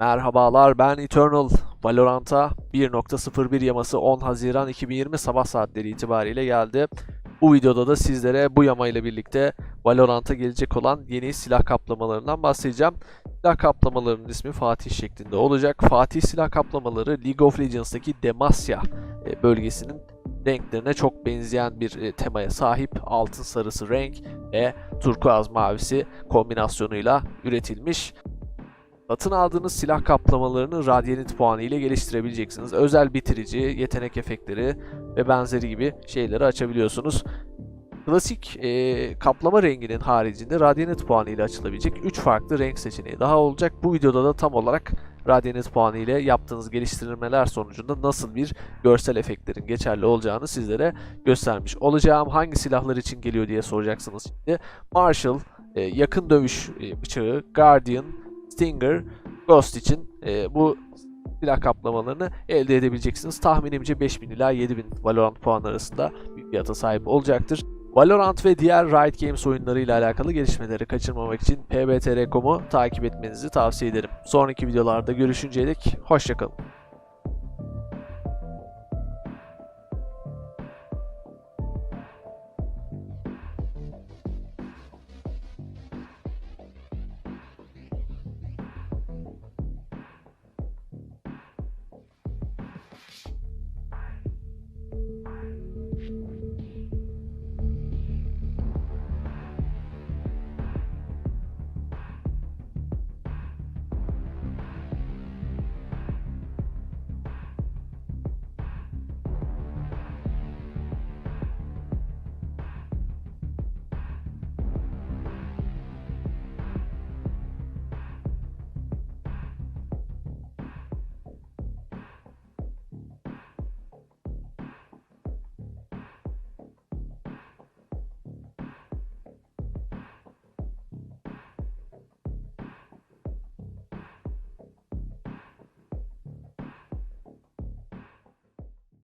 Merhabalar ben Eternal. Valorant'a 1.01 yaması 10 Haziran 2020 sabah saatleri itibariyle geldi. Bu videoda da sizlere bu yama ile birlikte Valorant'a gelecek olan yeni silah kaplamalarından bahsedeceğim. Silah kaplamalarının ismi Fatih şeklinde olacak. Fatih silah kaplamaları League of Legends'taki Demacia e, bölgesinin renklerine çok benzeyen bir e, temaya sahip. Altın sarısı renk ve turkuaz mavisi kombinasyonuyla üretilmiş. Satın aldığınız silah kaplamalarını Radiant puanı ile geliştirebileceksiniz. Özel bitirici, yetenek efektleri ve benzeri gibi şeyleri açabiliyorsunuz. Klasik e, kaplama renginin haricinde Radiant puanı ile açılabilecek 3 farklı renk seçeneği daha olacak. Bu videoda da tam olarak Radiant puanı ile yaptığınız geliştirmeler sonucunda nasıl bir görsel efektlerin geçerli olacağını sizlere göstermiş olacağım. Hangi silahlar için geliyor diye soracaksınız şimdi. Marshall, e, yakın dövüş e, bıçağı, Guardian, Stinger, Ghost için e, bu silah kaplamalarını elde edebileceksiniz. Tahminimce 5000 ila 7000 Valorant puan arasında bir fiyata sahip olacaktır. Valorant ve diğer Riot Games oyunlarıyla alakalı gelişmeleri kaçırmamak için pbtr.com'u takip etmenizi tavsiye ederim. Sonraki videolarda görüşünceye dek hoşçakalın.